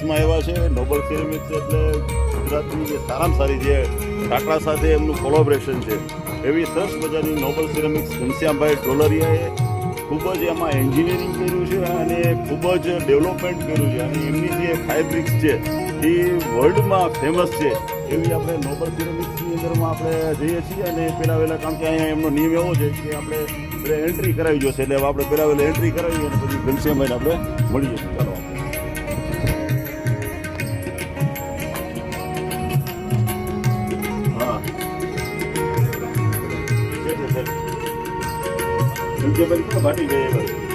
સિરેમિક્સમાં આવ્યા છે. નોબલ સિરેમિક્સ એટલે ગુજરાતની જે સારામાં સારી જે ટાટા સાથે એમનું કોલોબરેશન છે. એવી સરસ મજાની નોબલ સિરામિક્સ ઘનશ્યામભાઈ ડોલરિયાએ ખૂબ જ એમાં એન્જિનિયરિંગ કર્યું છે અને ખૂબ જ ડેવલપમેન્ટ કર્યું છે. અને એમની જે ફાઇબ્રિક્સ છે એ વર્લ્ડમાં ફેમસ છે. એવી આપણે નોબલ સિરામિક્સની અંદરમાં આપણે જઈએ છીએ અને પહેલાં વહેલા કારણ કે અહીંયા એમનો નિયમ એવો છે કે આપણે એન્ટ્રી કરાવી જોશે. એટલે આપણે પહેલાં વહેલા એન્ટ્રી કરાવી અને પછી ઘનશ્યામભાઈને આપણે મળીએ ચાલો. ઘનશ્યામભાઈ બધી ભાટી ગયે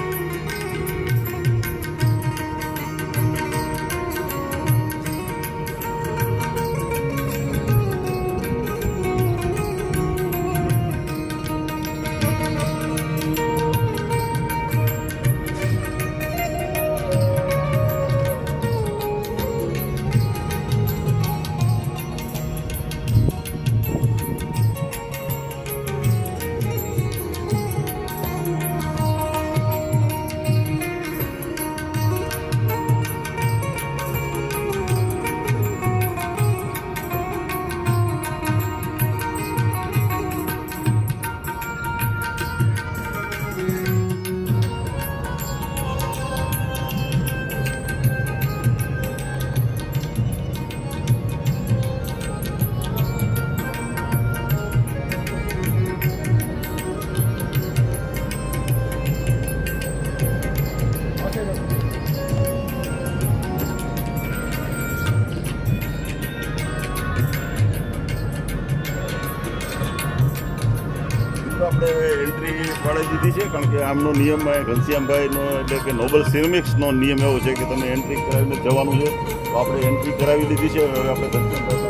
પાડી દીધી છે, કારણ કે આમનો નિયમ ઘનશ્યામભાઈનો એટલે કે નોબલ સિરેમિક્સનો નિયમ એવો છે કે તમે એન્ટ્રી કરાવીને જવાનું છે, તો આપણે એન્ટ્રી કરાવી દીધી છે, હવે આપણે ઘનશ્યામભાઈ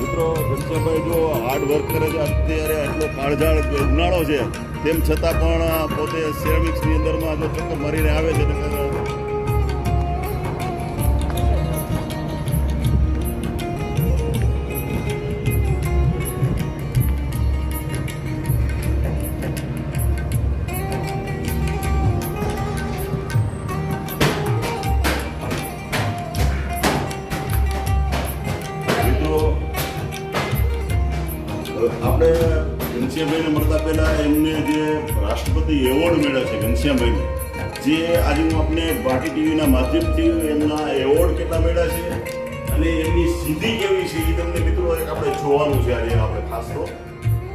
મિત્રો જો હાર્ડ વર્ક કરે છે, અત્યારે આટલો કાળઝાળ ઉનાળો છે, તેમ છતાં પણ પોતે સિરામિક્સની અંદરમાં જો ચક્કર મરીને આવે છે રાષ્ટ્રપતિ એવોર્ડ મળ્યો છે, ઘનશ્યામભાઈને. જે આજે હું આપણે ભાટી ટીવીના માધ્યમથી એમના એવોર્ડ કેટલા મળ્યા છે અને એમની સિદ્ધિ કેવી છે એ તમને મિત્રો એક આપણે જોવાનું છે આજે આપણે ખાસ તો.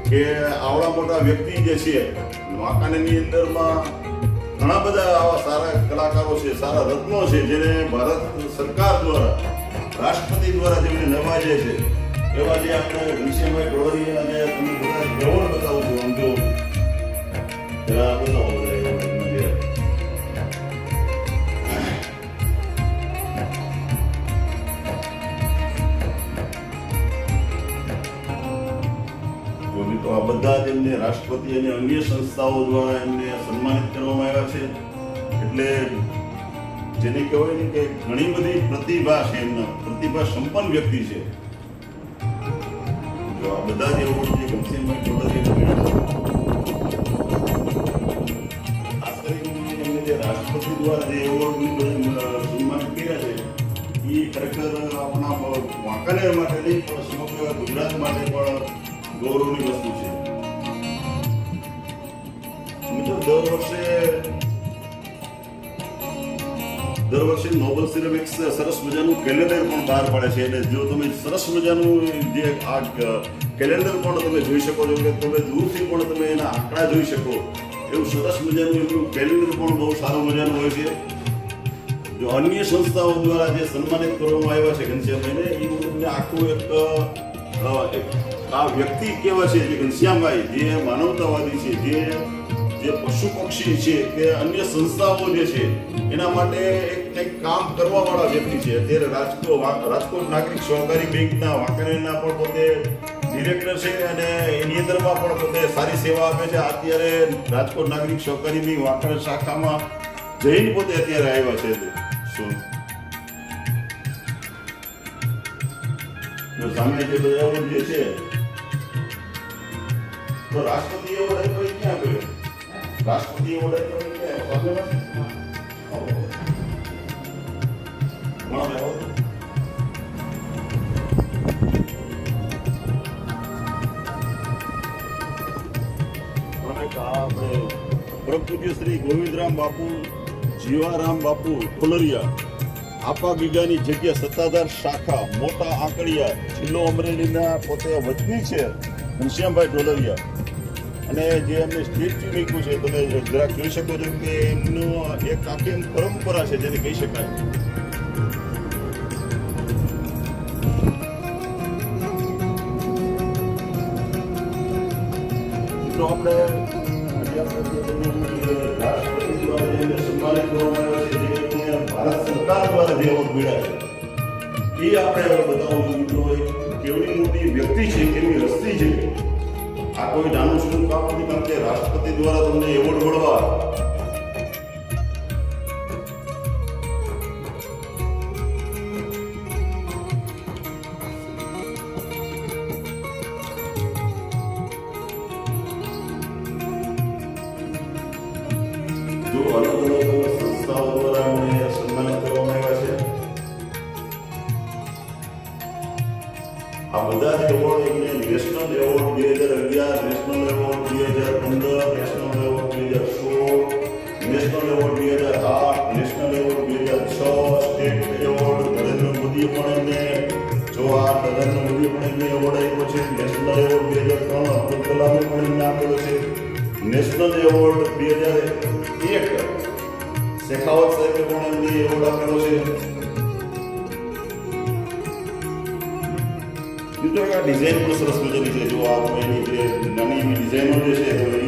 કે આવડા મોટા વ્યક્તિ જે છે, વાંકાનેરની અંદરમાં ઘણા બધા આવા સારા કલાકારો છે, સારા રત્નો છે, જેને ભારત સરકાર દ્વારા, રાષ્ટ્રપતિ દ્વારા જેમને નવાજે છે. એવા જે આપણે વિષયમાં ડોરી અને તમને બધા એવોર્ડ બતાવું છું, આમ જો રાષ્ટ્રપતિ અને અન્ય સંસ્થાઓ દ્વારા એમને સન્માનિત કરવામાં આવ્યા છે. એટલે જેને કહેવાય ને કે ઘણી બધી પ્રતિભા છે એમના. પ્રતિભા સંપન્ન વ્યક્તિ છે. જો આ બધા જ એવોર્ડ જે ઘનશ્યામભાઈ ચૌધરીએ દર વર્ષે નોબલ સિરેમિક્સ સરસ મજાનું કેલેન્ડર પણ બહાર પાડે છે અને જો તમે સરસ મજાનું જે આ કેલેન્ડર પણ તમે જોઈ શકો છો કે તમે દૂરથી પણ તમે એના આંકડા જોઈ શકો એવું સરસ મજાનું એમનું કેલેન્ડર પણ બહુ સારું મજાનું હોય છે. જો અન્ય સંસ્થાઓ દ્વારા જે સન્માનિત કરવામાં આવ્યા છે ઘનશ્યામભાઈને એ તમને આખું એક આ વ્યક્તિ કેવા છે જે ઘનશ્યામભાઈ, જે માનવતાવાદી છે, જે જે પશુ પક્ષી છે, કે અન્ય સંસ્થાઓ જે છે, એના માટે એક કંઈક કામ કરવા વાળા વ્યક્તિ છે. અત્યારે રાજકોટ રાજકોટ નાગરિક સહકારી બેંકના વાંકણીના પણ પોતે ડિરેક્ટર છે અને એની અંદરમાં પણ પોતે સારી સેવા આપે છે. અત્યારે રાજકોટ નાગરિક સહકારીની બેંક શાખામાં જઈને પોતે અત્યારે આવ્યા છે શું? સામે જે બધા જે છે, તો રાષ્ટ્રપતિ એવોર્ડ આપ્યો એ ક્યાં ગયો રાષ્ટ્રપતિ એવોર્ડ આપ્યો એ ક્યાં? આવ્યો? આવો. આપણે પરમ પૂજ્ય શ્રી ગોવિંદરામ બાપુ, જીવારામ બાપુ, ફુલરિયા. આપા ગીગાની જગ્યા સત્તાધાર શાખા, મોટા આંકડિયા, જિલ્લો અમરેલીના પોતે વતની છે, ઘનશ્યામભાઈ ઢોલરિયા. અને જે એમને સ્ટેચ્યુ મૂક્યું છે, તમે જરાક જોઈ શકો છો કે એમનું એક આખી પરંપરા છે, જેને કહી શકાય. આપણે સન્માનિત કરવામાં આવ્યા છે જે ભારત સરકાર દ્વારા જે એવોર્ડ મળ્યા છે એ આપણે બતાવવું મિત્રો કેવડી મોટી વ્યક્તિ છે કેવી હસ્તી છે આ કોઈ નાનું શું કામ નથી કારણ કે રાષ્ટ્રપતિ દ્વારા તમને એવોર્ડ મળવા અલગ કરવામાં આવ્યા છે આ બધા જ એવોર્ડ એમને નેશનલ એવોર્ડ નાની એવી ડિઝાઇનો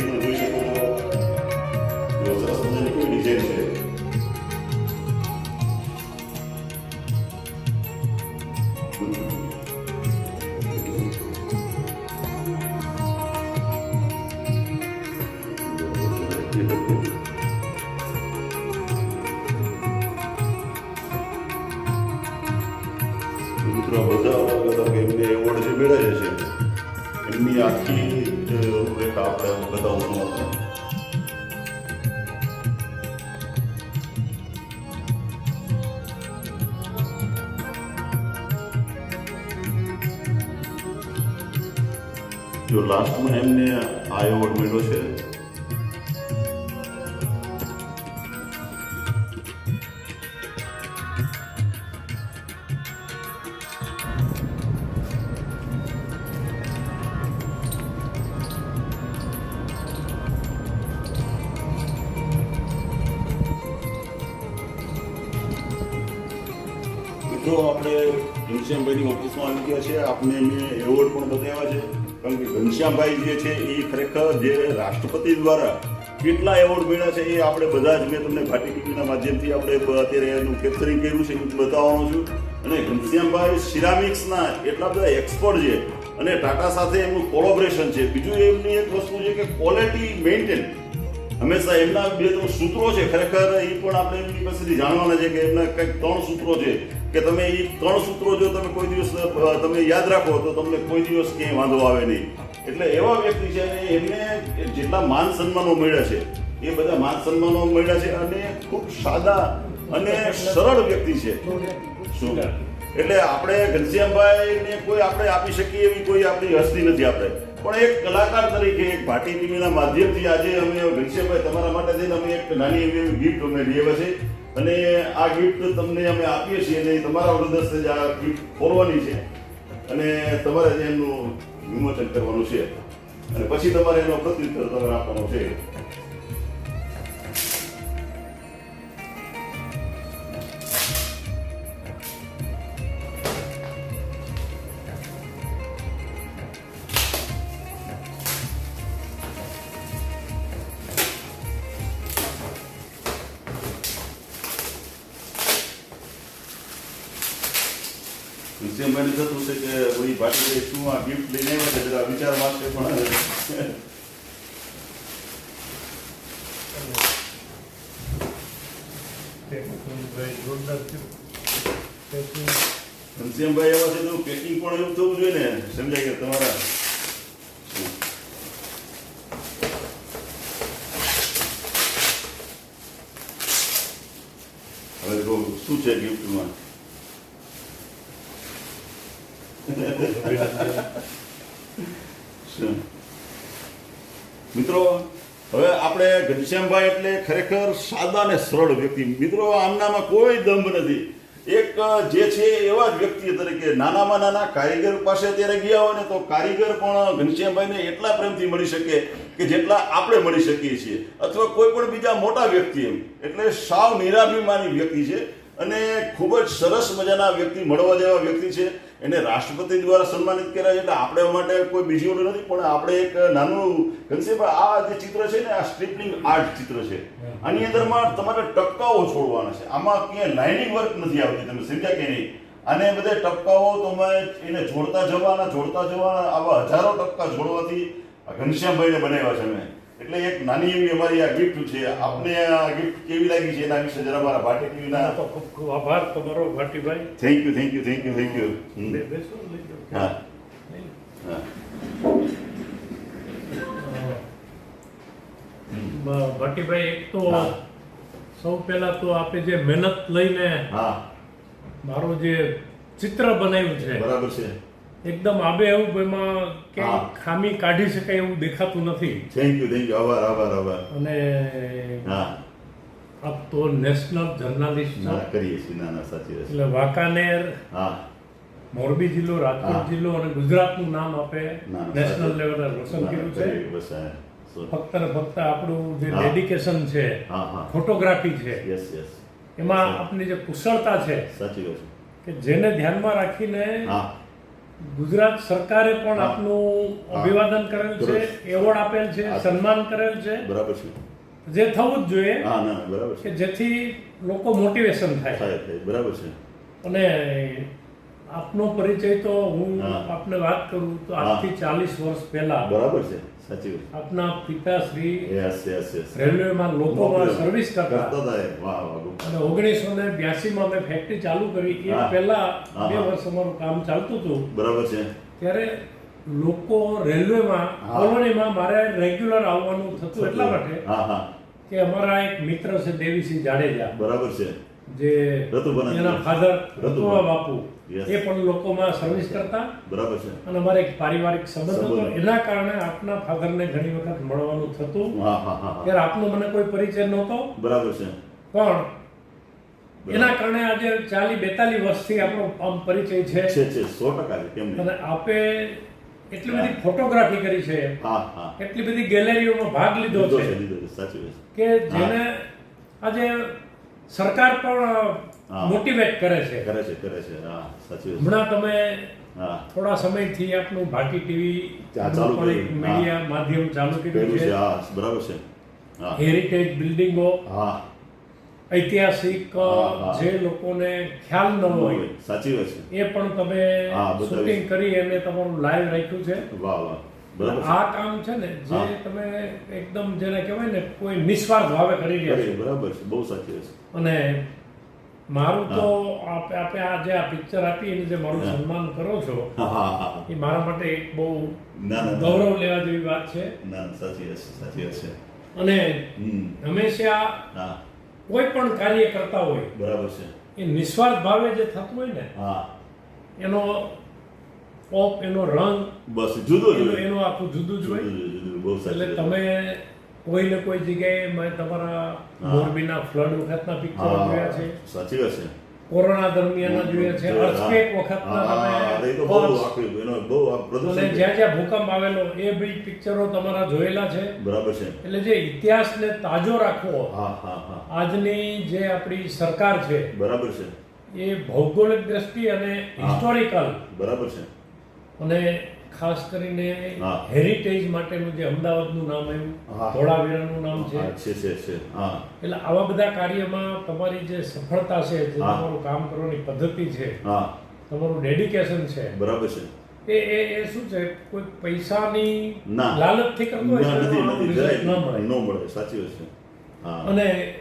મિત્રો આપણે ઘનશ્યામભાઈની ઓફિસમાં આવી ગયા છે. આપને એમને એવોર્ડ પણ બતાવ્યા છે. કારણ કે ઘનશ્યામભાઈ જે છે એ ખરેખર જે રાષ્ટ્રપતિ દ્વારા કેટલા એવોર્ડ મળ્યા છે એ આપણે બધા જ મેં તમને ભાટી ટીવીના માધ્યમથી આપણે અત્યારે એનું કેપ્ચરિંગ કર્યું છે. એ બતાવવાનું છું. અને ઘનશ્યામભાઈ સિરામિક્સના એટલા બધા એક્સપર્ટ છે અને ટાટા સાથે એમનું કોલોબરેશન છે. બીજું એમની એક વસ્તુ છે કે ક્વોલિટી મેન્ટેન હંમેશા એમના બે ત્રણ સૂત્રો છે. ખરેખર એ પણ આપણે એમની પાસેથી જાણવાના છે કે એમના કંઈક ત્રણ સૂત્રો છે. કે તમે એ ત્રણ સૂત્રો જો તમે કોઈ દિવસ તમે યાદ રાખો, તો તમને કોઈ દિવસ ક્યાંય વાંધો આવે નહીં. એટલે એવા વ્યક્તિ છે અને એમને જેટલા માન સન્માનો મળ્યા છે, એ બધા માન સન્માનો મળ્યા છે અને ખૂબ સાદા અને સરળ વ્યક્તિ છે. શું? એટલે આપણે ઘનશ્યામભાઈને કોઈ આપણે આપી શકીએ એવી કોઈ આપણી હસ્તી નથી આપણે. પણ એક કલાકાર તરીકે, એક ભાટી ટીવીના માધ્યમથી આજે અમે ઘનશ્યામભાઈ તમારા માટે જઈને અમે એક નાની એવી ગિફ્ટ અમે લઈ આવ્યા છે. અને આ ગિફ્ટ તમને અમે આપીએ છીએ અને તમારા હૃદય જ આ ગિફ્ટ ખોલવાની છે. અને તમારે જ એમનું વિમોચન કરવાનું છે. અને પછી તમારે એનો પ્રત્યુત્તર તમારે આપવાનો છે. વિજયભાઈને થતું છે કે ભાઈ ભાટી શું આ ગિફ્ટ લઈને આવ્યા છે, જરા વિચાર વાંચે પણ ઘનશ્યામભાઈ એવા છે પેકિંગ પણ એવું થવું જોઈએ ને? સમજાય કે તમારા? હવે શું છે ગિફ્ટમાં શું? મિત્રો હવે આપણે ઘનશ્યામભાઈ એટલે ખરેખર સાદા અને સરળ વ્યક્તિ. મિત્રો, આમનામાં કોઈ દંભ નથી. એક જે છે એવા જ વ્યક્તિ તરીકે નાનામાં નાના કારીગર પાસે અત્યારે ગયા હોય ને તો કારીગર પણ ઘનશ્યામભાઈને એટલા પ્રેમથી મળી શકે કે જેટલા આપણે મળી શકીએ છીએ. અથવા કોઈ પણ બીજા મોટા વ્યક્તિ એમ. એટલે સાવ નિરાભિમાની વ્યક્તિ છે અને ખૂબ જ સરસ મજાના વ્યક્તિ, મળવા જેવા વ્યક્તિ છે. એને રાષ્ટ્રપતિ દ્વારા સન્માનિત કર્યા છે, એટલે આપણે માટે કોઈ બીજી ઓલું નથી, પણ આપણે એક નાનું ઘનશ્યામભાઈ આ જે ચિત્ર છે ને, આ સ્ટ્રીપલિંગ આર્ટ ચિત્ર છે. આની અંદરમાં તમારે ટપકાઓ છોડવાના છે. આમાં ક્યાંય લાઇનિંગ વર્ક નથી આવતી તમે સમજ્યા કે નહીં? અને બધે ટપકાઓ તમે એને જોડતા જવાના જોડતા જવાના, આવા હજારો ટપકા જોડવાથી ઘનશ્યામભાઈને બનાવ્યા છે અમે. એટલે એક નાની એવી અમારી આ ગિફ્ટ છે. આપને આ ગિફ્ટ કેવી લાગી છે એના વિશે જરા મારા ભાટી ટીવીના તો ખૂબ ખૂબ આભાર તમારો Bhatibhai. Thank you thank you thank you thank you. હા. હા. ભાટીભાઈ એક તો. સૌ પહેલા તો આપે જે મહેનત લઈને હા. મારું જે ચિત્ર બનાવ્યું છે બરાબર છે. એકદમ આબે એવું એમાં કે ખામી કાઢી શકાય એવું દેખાતું નથી. થેન્ક યુ થેન્ક યુ આભાર આભાર આભાર. અને હા. આપ તો નેશનલ જર્નાલિસ્ટ ના કરીએ છીએ. ના ના સાચી વાત એટલે વાંકાનેર હા. મોરબી જિલ્લો રાજકોટ જિલ્લો અને ગુજરાતનું નામ આપે નેશનલ. લેવલે રોશન કર્યું છે. ફક્ત ને ફક્ત આપણું જે. ડેડિકેશન છે હા હા. ફોટોગ્રાફી છે. યસ યસ એમાં આપની જે કુશળતા છે સાચી વાત કે જેને ધ્યાનમાં રાખીને હા. ગુજરાત સરકારે પણ આપનું અભિવાદન કરેલ છે એવોર્ડ આપેલ છે. સન્માન કરેલ છે. બરાબર છે. જે થવું જ જોઈએ હા ના બરાબર છે. કે જેથી લોકો મોટિવેશન થાય. થાય થાય બરાબર છે. અને આપનો પરિચય તો હું આપને વાત કરું તો. આજથી ચાલીસ વર્ષ પહેલા બરાબર છે. સાચી આપના પિતાશ્રી યસ યસ યસ રેલવેમાં લોકોમાં સર્વિસ કરતા કરતા હતા વાહ વાહ વાહ. અને ઓગણીસો ને બ્યાસીમાં મેં ફેક્ટરી ચાલુ કરી એ. પહેલા બે વર્ષ અમારું કામ ચાલતું હતું બરાબર છે ત્યારે લોકો રેલવેમાં માં કોલોનીમાં મારે રેગ્યુલર આવવાનું થતું એટલા માટે કે અમારા એક મિત્ર છે દેવીસિંહ જાડેજા બરાબર છે જે. એના ફાધર. રતુભા બાપુ એ પણ લોકોમાં સર્વિસ કરતા. બરાબર છે. અને અમારે એક પારિવારિક સંબંધ હતો. એના કારણે આપના ફાધરને ઘણી વખત મળવાનું થતું. ત્યારે આપનો મને કોઈ પરિચય નહોતો. બરાબર છે. પણ એના કારણે આજે ચાલી બેતાલીસ વર્ષથી આપણો આમ પરિચય છે. છે છે સો ટકા છે કેમ અને આપે એટલી બધી ફોટોગ્રાફી કરી છે. હા હા. એટલી બધી ગેલેરીઓમાં ભાગ લીધો છે. કે જેને આજે સરકાર પણ મોટિવેટ કરે છે. કરે છે કરે છે. હા સાચી હમણાં તમે થોડા સમયથી આપનું ભાટી ટીવી ચાલુ મીડિયા માધ્યમ ચાલુ કર્યું છે. હા બરાબર છે. હેરિટેજ બિલ્ડિંગો હા. ઐતિહાસિક. જે લોકોને ખ્યાલ ન હોય સાચી વાત છે. એ પણ તમે શૂટિંગ કરી અને તમારું લાઈવ રાખ્યું છે. વાહ વાહ. આ કામ છે ને જે તમે એકદમ જેને કહેવાય ને કોઈ નિસ્વાર્થ ભાવે કરી રહ્યા છો. બરાબર છે બહુ સાચી છે. અને મારું તો આપે આપે આ જે આ પિક્ચર આપી એને જે મારું સન્માન કરો છો એ મારા માટે એક બહુ. ગૌરવ લેવા જેવી વાત છે. ના સાચી હશે સાચી હશે અને હમ. હંમેશા કોઈ પણ કાર્ય કરતા હોય બરાબર છે. એ નિસ્વાર્થ ભાવે જે થતું હોય ને હા. એનો પોપ એનો રંગ બસ જુદો એનું જુદો એનું આખું જુદું જ હોય. એટલે તમે કોઈ ને કોઈ જગ્યાએ મેં તમારા મોરબીના ફ્લડ વખતના પિક્ચરો જોયા છે. સાચી વાત છે. કોરોના દરમિયાન જોયા છે. અર્થક્વેક વખતના તમે બહુ એનો બહુ અને જ્યાં જ્યાં ભૂકંપ આવેલો એ બી પિક્ચરો તમારા જોયેલા છે. બરાબર છે. એટલે જે ઇતિહાસને તાજો રાખવો હા હા હા. આજની જે આપણી સરકાર છે બરાબર છે. એ ભૌગોલિક દ્રષ્ટિ અને હિસ્ટોરિકલ બરાબર છે. અને ખાસ કરીને હેરિટેજ માટેનું જે અમદાવાદનું નામ. આવ્યું ધોળાવીરાનું નામ છે. એટલે આવા બધા કાર્યમાં તમારી જે સફળતા છે જે તમારું કામ કરવાની પદ્ધતિ છે હા. તમારું ડેડિકેશન છે બરાબર છે. એ એ એ શું છે? કોઈ પૈસાની. લાલચથી કરતો હોય ના મળે. ન મળે. સાચી વાત છે. અને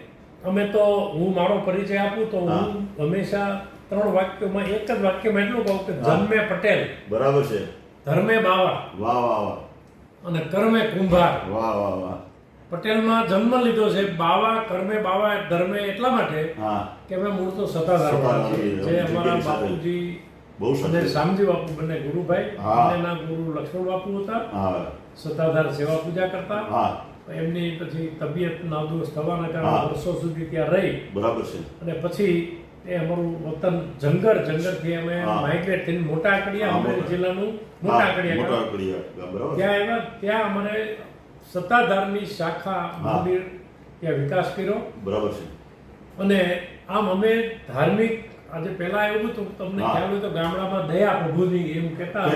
અમે તો હું મારો પરિચય આપું તો હું. હંમેશા ત્રણ વાક્યોમાં એક જ વાક્યમાં એટલું કહું કે ધર્મે જન્મે પટેલ બરાબર છે. ધર્મે બાવા વાહ વાહ વાહ. અને કર્મે કુંભાર. વાહ વાહ વાહ. પટેલમાં જન્મ લીધો છે બાવા કર્મે બાવા ધર્મે એટલા માટે કે અમે મૂળ તો. સત્તાધાર, જે અમારા બાપુજી બહુ અને શામજી બાપુ બંને ગુરુભાઈ. બંનેના ગુરુ લક્ષ્મણ બાપુ હતા. સત્તાધાર સેવા પૂજા કરતા. હા. એમની પછી તબિયત નાદુરસ્ત થવાના કારણે વર્ષો સુધી ત્યાં રહી. બરાબર છે. અને પછી એ અમારું વતન જંગર જંગરથી અમે માઇગ્રેટ થઈને મોટા કડિયા અમરેલી. જિલ્લાનું મોટા કડિયા. ત્યાં આવ્યા ત્યાં અમારે સત્તાધારની શાખા મંદિર ત્યાં વિકાસ કર્યો. બરાબર છે. અને આમ અમે ધાર્મિક આજે પહેલા એવું હતું તમને ખ્યાલ હોય તો ગામડામાં દયા પ્રભુની એમ કહેતા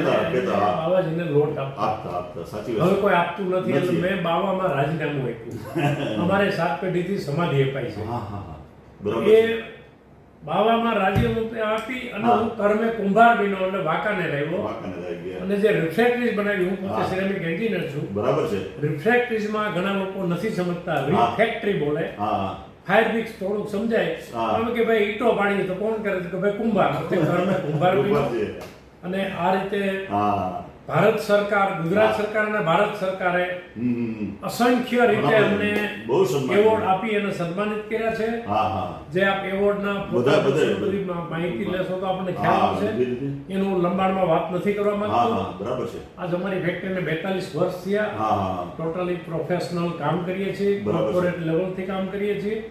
બાવાજીને લોટ આપતા. હવે કોઈ આપતું નથી એટલે મેં બાવામાં રાજીનામું આપ્યું. અમારે સાત પેઢીથી સમાધિ અપાઈ છે. એ છે. બાવામાં રાજીનામું આપી અને હું. કર્મે કુંભાર બીનો એટલે વાંકાને રહ્યો. અને જે રિફ્રેક્ટરીઝ બનાવી હું પોતે સિરામિક એન્જિનિયર છું. બરાબર છે. રિફ્રેક્ટરીઝમાં ઘણા લોકો નથી સમજતા. રિફેક્ટરી બોલે. ફાયર બ્રિક્સ થોડુંક સમજાય. અમે કે ભાઈ ઈટો પાડીએ તો કોણ કરે છે? કે ભાઈ કુંભાર. કર્મે કુંભાર અને આ રીતે ભારત સરકાર ગુજરાત સરકાર અને ભારત સરકારે. અસંખ્ય રીતે અમને એવોર્ડ આપી અને સન્માનિત કર્યા છે. જે આપ એવોર્ડના બધા- બધા- બધી માહિતી લેશો તો આપણને ખ્યાલ આવશે. એનું લંબાણમાં વાત નથી કરવા માંગતો. બરાબર છે. આજ અમારી ફેક્ટરીને બેતાલીસ વર્ષ થયા. ટોટલી પ્રોફેશનલ કામ કરીએ છીએ. કોર્પોરેટ લેવલથી કામ કરીએ છીએ.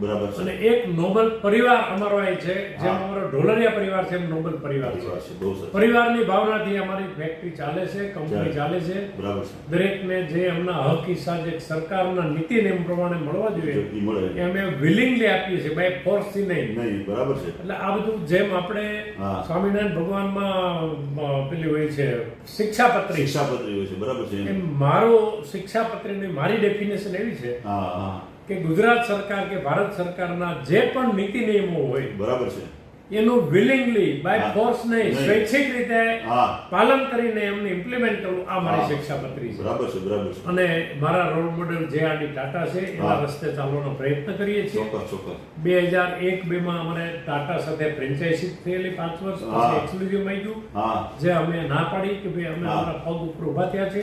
બરાબર છે. અને એક નોબલ પરિવાર અમારો અહીં છે જેમ અમારો ઢોલરિયા પરિવાર છે એમ નોબલ પરિવાર છે. પરિવારની ભાવનાથી અમારી ફેક્ટરી ચાલે છે કંપની ચાલે. છે. બરાબર છે. દરેકને જે એમના હક હિસ્સા જે સરકારના નીતિ નિયમ પ્રમાણે મળવા જોઈએ એ અમે વિલિંગલી આપીએ છીએ બાય ફોર્સથી નહીં. નહીં બરાબર છે. એટલે આ બધું જેમ આપણે સ્વામિનારાયણ ભગવાનમાં પેલી હોય છે શિક્ષાપત્રી. શિક્ષાપત્રી હોય છે બરાબર છે. એમ મારો શિક્ષાપત્રીની મારી ડેફિનેશન એવી છે હા હા. કે ગુજરાત સરકાર કે ભારત સરકારના જે પણ નીતિ નિયમો હોય બરાબર છે. એનું વિલિંગલી બાય ફોર્સ નહીં. સ્વૈચ્છિક રીતે પાલન કરીને એમને ઇમ્પ્લિમેન્ટ કરવું આ મારી. શિક્ષાપત્રી છે. બરાબર છે બરાબર છે. અને મારા રોલ મોડેલ જે આરડી ટાટા છે એના રસ્તે ચાલવાનો પ્રયત્ન કરીએ છીએ. ચોક્કસ ચોક્કસ. બે હજાર એક બે માં અમારે ટાટા સાથે ફ્રેન્ચાઇઝી થયેલી પાંચ વર્ષ. પછી એક્સક્લુઝિવ માંગ્યું જે અમે ના પાડી કે ભાઈ અમે અમારા પગ ઉપર ઊભા થયા છે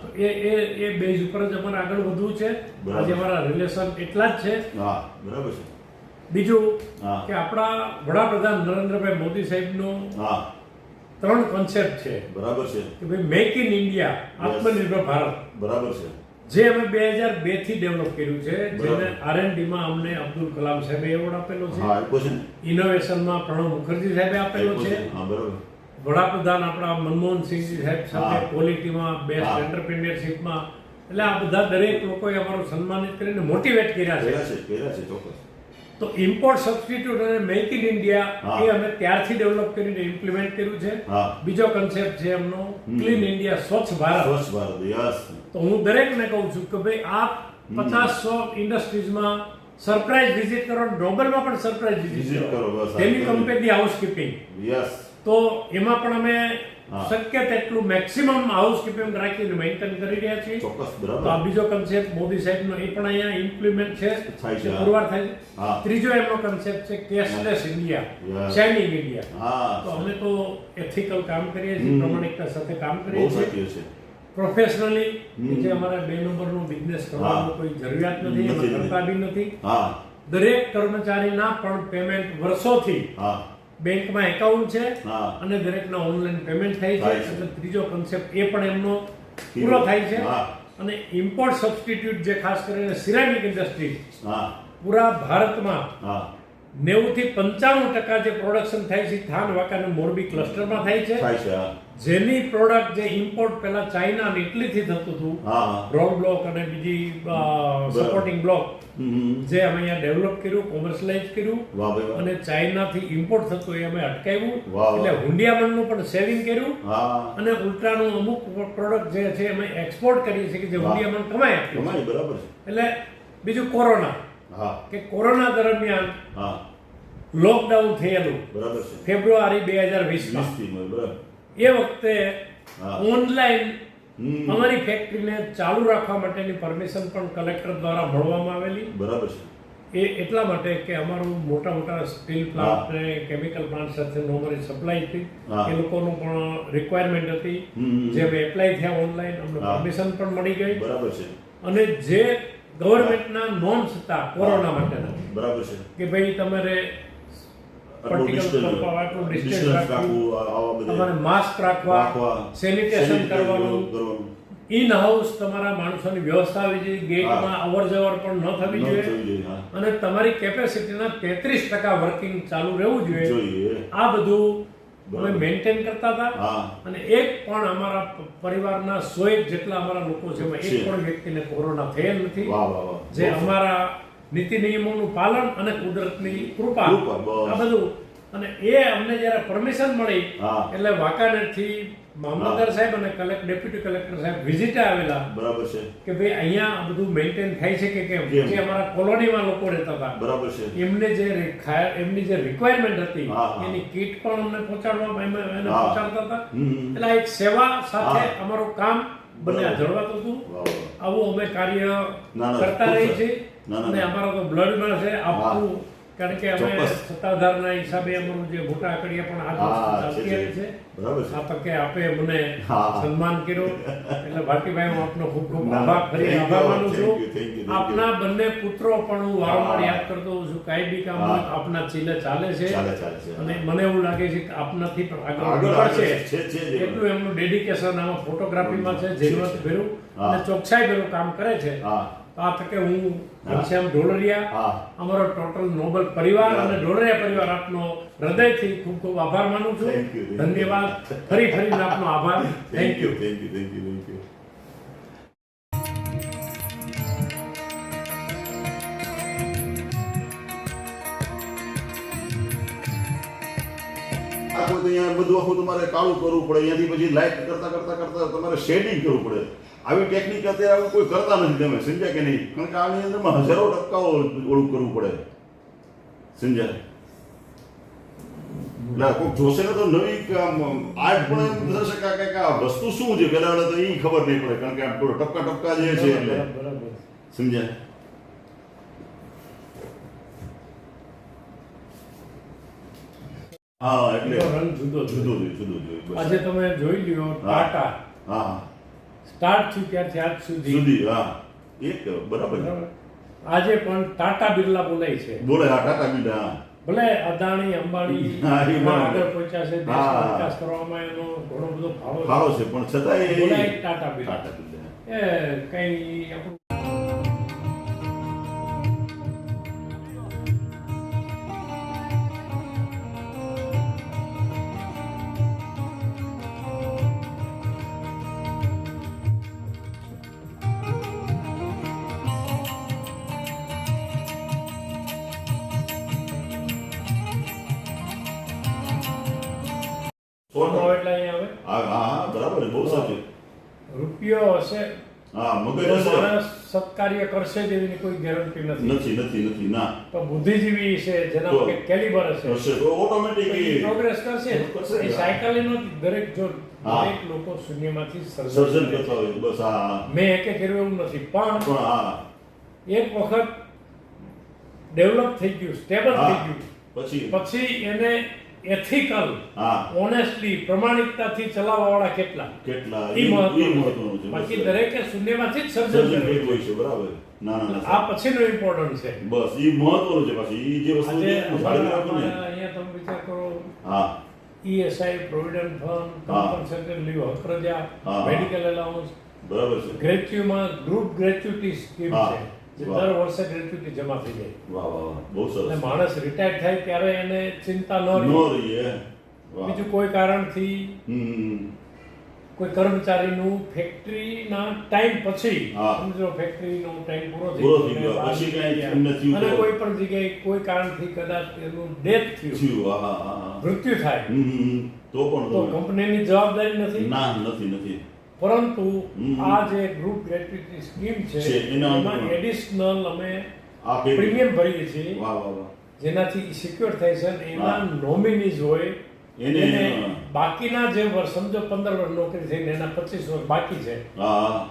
તો એ એ એ બેઝ ઉપર જ અમારે આગળ વધવું છે. આજે અમારા રિલેશન એટલા જ છે. બરાબર છે. બીજું કે આપણા વડાપ્રધાન નરેન્દ્રભાઈ મોદી સાહેબનો ત્રણ કોન્સેપ્ટ છે. બરાબર છે. કે ભાઈ મેક ઇન ઇન્ડિયા આત્મનિર્ભર ભારત. બરાબર છે. જે અમે બે હજાર બેથી ડેવલપ કર્યું છે. જેને R&D માં અમને અબ્દુલ કલામ સાહેબે એવોર્ડ આપેલો છે. ઇનોવેશનમાં પ્રણવ મુખર્જી સાહેબે આપેલો છે. છે. હા બરાબર. વડાપ્રધાન આપણા મનમોહનસિંહજી સાહેબ સાથે. ક્વોલિટીમાં બેસ્ટ. એન્ટરપ્રિન્યોરશિપમાં એટલે આ બધા દરેક લોકોએ અમારું સન્માનિત કરીને મોટિવેટ કર્યા કર્યા છે કર્યા છે ચોક્કસ. તો ઇમ્પોર્ટ સબસ્ટિટ્યુટ અને મેક ઇન ઇન્ડિયા. એ અમે ત્યારથી ડેવલપ કરીને ઇમ્પ્લિમેન્ટ કર્યું છે. બીજો કન્સેપ્ટ છે એમનો. ક્લીન ઇન્ડિયા સ્વચ્છ ભારત. સ્વચ્છ ભારત યસ. તો હું દરેકને કહું છું કે ભાઈ આપ પચાસ સો ઇન્ડસ્ટ્રીઝમાં સરપ્રાઇઝ વિઝિટ કરો નોબેલમાં પણ સરપ્રાઇઝ વિઝિટ કરો. તેની કંપેર ધી હાઉસકીપિંગ યસ. તો એમાં પણ અમે શક્ય તેટલું મેક્સિમમ હાઉસકીપિંગ રાખીને મેન્ટેન કરી રહ્યા છીએ. ચોક્કસ તો આ બીજો કન્સેપ્ટ મોદી સાહેબનો એ પણ અહીંયા ઇમ્પ્લિમેન્ટ છે. પુરવાર થાય છે. ત્રીજો એમનો કન્સેપ્ટ છે કેશલેસ ઇન્ડિયા શાઇનિંગ ઇન્ડિયા તો અમે તો એથિકલ કામ કરીએ છીએ પ્રમાણિકતા સાથે કામ કરીએ છીએ. પ્રોફેશનલી. જે અમારા બે નંબરનો બિઝનેસ. કરવાનો કોઈ જરૂરિયાત નથી કરતા બી નથી. હા. દરેક કર્મચારીના પણ પેમેન્ટ વર્ષોથી હા. બેંકમાં એકાઉન્ટ છે અને દરેકના ઓનલાઈન પેમેન્ટ થાય છે. એટલે ત્રીજો કન્સેપ્ટ એ પણ એમનો પૂરો થાય છે. અને ઇમ્પોર્ટ સબસ્ટિટ્યુટ જે ખાસ કરીને સિરામિક ઇન્ડસ્ટ્રી હા. પૂરા ભારતમાં હા. નેવું થી પંચાણું ટકા જે પ્રોડક્શન થાય છે થાન વાંકા અને મોરબી ક્લસ્ટરમાં થાય છે. જેની પ્રોડક્ટ જે ઇમ્પોર્ટ પહેલા ચાઇના અને ઇટલીથી થતું હતું હા. હા બ્લોક અને બીજી સપોર્ટિંગ બ્લોક. જે અમે અહીંયા ડેવલપ કર્યું કોમર્શિયલાઇઝ કર્યું અને ચાઇનાથી ઇમ્પોર્ટ થતું એ અમે અટકાવ્યું. એટલે હુંડિયામણનું પણ સેવિંગ કર્યું હા. અને ઉલટાનું અમુક પ્રોડક્ટ જે છે અમે એક્સપોર્ટ કરીએ છીએ કે જે. હુંડિયામણ કમાય બરાબર એટલે બીજું કોરોના. હા. કે કોરોના દરમિયાન હા. લોકડાઉન થયેલું બરાબર ફેબ્રુઆરી બે હજાર વીસથી બરાબર. એ વખતે ઓનલાઈન અમારી ફેક્ટરીને ચાલુ રાખવા માટેની પરમિશન પણ કલેક્ટર દ્વારા મળવામાં આવેલી. બરાબર છે. એ એટલા માટે કે અમારું મોટા મોટા સ્ટીલ પ્લાન્ટ ને કેમિકલ પ્લાન્ટ સાથે અમારી સપ્લાય હતી. એ લોકોનું પણ રિક્વાયરમેન્ટ હતી. જે અમે એપ્લાય થયા ઓનલાઈન અમને પરમિશન પણ મળી ગઈ. બરાબર છે. અને જે ગવર્મેન્ટના નોર્મ્સ હતા કોરોના માટેના બરાબર છે. કે ભાઈ તમારે માસ્ક રાખવા. રાખવા, સેનિટેશન કરવાનું. કરવાનું. ઇન હાઉસ તમારા માણસોની વ્યવસ્થા આવી જોઈએ ગેટમાં અવર જવર પણ ન થવી જોઈએ. અને તમારી કેપેસિટીના તેત્રીસ ટકા વર્કિંગ ચાલુ રહેવું જોઈએ. આ બધું અમે મેન્ટેન કરતા હતા. અને એક પણ અમારા પરિવારના સો એક જેટલા અમારા લોકો છે એક પણ વ્યક્તિને કોરોના થયેલ નથી. જે અમારા નીતિ નિયમોનું પાલન અને કુદરતની કૃપા. આ બધું. અને એ અમને જ્યારે પરમિશન મળી. એટલે વાંકાનેરથી મામલતદાર સાહેબ અને કલેક્ટર ડેપ્યુટી કલેક્ટર સાહેબ વિઝિટે આવેલા. બરાબર છે. કે ભાઈ અહીંયા બધું મેન્ટેન થાય છે કે કેમ? જે અમારા કોલોનીમાં લોકો રહેતા હતા. બરાબર છે. એમને જે એમની જે રિક્વાયરમેન્ટ હતી. એની કીટ પણ અમને પહોંચાડવામાં એમ- એને પહોંચાડતા હતા. એટલે એક સેવા સાથે અમારું કામ બંને આ જળવાતું હતું. આવું અમે કાર્ય કરતા રહી. છીએ. અને અમારા તો બ્લડમાં છે આપવું. કારણ કે અમે સત્તાધારના હિસાબે અમારું જે મોટા આકડિયા પણ આ છે, તકે આપે મને સન્માન કર્યો. એટલે ભારતીભાઈ હું આપનો ખૂબ ખૂબ આભાર ફરી આભાર માનું છું. આપના બંને પુત્રો પણ હું વારંવાર યાદ કરતો હોઉં છું. કાંઈ બી કામ આપના ચીલે ચાલે છે. અને મને એવું લાગે છે કે આપનાથી પણ આગળ છે, એટલું એમનું ડેડિકેશન આમાં ફોટોગ્રાફીમાં છે જેનવત. ભેરું અને ચોકસાઈ ભેરું કામ કરે છે. તો આ તકે હા. ઘનશ્યામ ઢોલરિયા અમારો ટોટલ નોબલ પરિવાર અને ઢોલરિયા પરિવાર આપનો હૃદયથી ખૂબ ખૂબ આભાર માનું છું. ધન્યવાદ. ફરી ફરીને આપનો આભાર. Thank you thank you thank you thank you આ કોઈ તો અહીંયા બધું આખું તમારે કાળું કરવું પડે. અહીંયાથી પછી લાઇટ કરતા કરતા કરતા તમારે શેડિંગ કરવું પડે. આવી ટેકનિક અત્યારે આવું કોઈ કરતા નથી તમે સમજ્યા કે નહીં? કારણ કે આની અંદરમાં હજારો ટપકાઓ ઓળું કરવું પડે. સમજ્યા? એટલે કોઈક જોશે ને તો નવી આર્ટ પણ થશે કે આ વસ્તુ શું છે? પેલા તો એ ખબર નહીં પડે. કારણ કે આ ટપકા ટપકા જે છે એટલે. સમજ્યા? હા એટલે રંગ જુદો જુદો જુદો આજે તમે જોઈ લ્યો ટાટા. હા. સ્ટાર્ટ થયું ત્યારથી આજ સુધી. સુધી હા. એક બરાબર. આજે પણ ટાટા બિરલા બોલાય છે. બોલે હા ટાટા બિરલા ભલે અદાણી અંબાણી આગળ પહોંચ્યા છે વિકાસ કરવામાં એનો ઘણો બધો ફાળો છે. ફાળો છે પણ છતાંય એ- ટાટા બિરલા. એ કઈ આપણું હશે હા મગજ માણસ સત્કાર્ય કરશે જ કોઈ ગેરંટી નથી. નથી નથી નથી ના. તો બુદ્ધિજીવી છે જેના કે કેલિબર હશે. હશે તો ઓટોમેટિક પ્રોગ્રેસ કરશે. કરશે. એ સાયકલ એનો દરેક જો દરેક લોકો શૂન્યમાંથી સર્જન કરતા હોય બસ હા હા. મેં એકે કર્યું એવું નથી. પણ પણ હા. એક વખત ડેવલપ થઈ ગયું સ્ટેબલ થઈ ગયું. પછી? પછી એને એથિકલ ઓનેસ્ટલી પ્રમાણિકતાથી ચલાવવાવાળા કેટલા? કેટલા? ઈ- ઈ મહત્વનું છે. છે બાકી દરેકે શૂન્યમાંથી જ સર્જન હોય છે બરાબર. ના ના આ પછીનો ઇમ્પોર્ટન્ટ છે. બસ એ મહત્વનું છે પાછી એ જે વસ્તુ છે, અહીંયા તમે વિચાર કરો હા. ઈએસઆઈ પ્રોવિડન્ટ ફંડ હા. કમ્પન્સેટેડ લીવ હકરજા. મેડિકલ એલાઉન્સ બરાબર છે. ગ્રેચ્યુમાં ગ્રુપ ગ્રેચ્યુટી સ્કીમ છે. જે દર વર્ષે ગ્રેચ્યુટી જમા થઈ જાય. વાહ વાહ બહુ સરસ. માણસ રિટાયર થાય ત્યારે એને ચિંતા ન નો રહે બીજું કોઈ કારણથી કોઈ કર્મચારીનું ફેક્ટરીના ટાઈમ પછી સમજો સમજો ફેક્ટરીનો ટાઈમ પૂરો થઈ થઈ ગયો. પછી કાંઈ થયું અને કોઈ પણ જગ્યાએ કોઈ કારણથી કદાચ એનું ડેથ થયું. થયું. મૃત્યુ થાય. તો પણ તો કંપની કંપનીની જવાબદારી નથી? ના નથી નથી. પરંતુ આ જે ગ્રુપ ગ્રેચ્યુટી સ્કીમ છે એમાં એડિશનલ અમે પ્રીમિયમ ભરીએ છીએ. વાહ વાહ વાહ. જેનાથી સિક્યોર થાય છે એના નોમિનીઝ હોય એને બાકીના જે વર્ષ સમજો પંદર વર્ષ નોકરી થઈને એના પચીસ વર્ષ બાકી છે.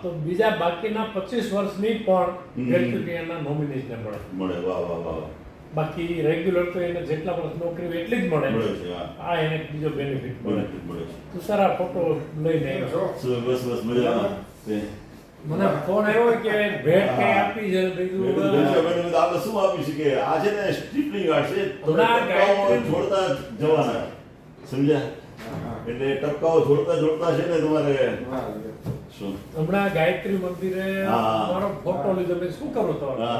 તો બીજા બાકીના પચીસ વર્ષની પણ. ગ્રેચ્યુટી એના નોમિનીઝને મળે. મળે. વાહ વાહ વાહ. બાકી રેગ્યુલર તો એને જેટલા વર્ષ નોકરી હોય એટલી જ મળે. આ એને બીજો બેનિફિટ મળે. તું સર આ ફોટો લઈને બસ બસ મજામાં. મને ફોન આવ્યો કે ભેટ કઈ આપી છે? બીજું આપણે શું આપી શકીએ? આ છે ને સ્ટીપલિંગ આર્ટ છે. છોડતા જવાના. સમજ્યા? એટલે ટપકાઓ છોડતા છોડતા છે ને તમારે શું? હમણાં ગાયત્રી મંદિરે. મારો ફોટો લીધો. મેં શું કરો તો હા.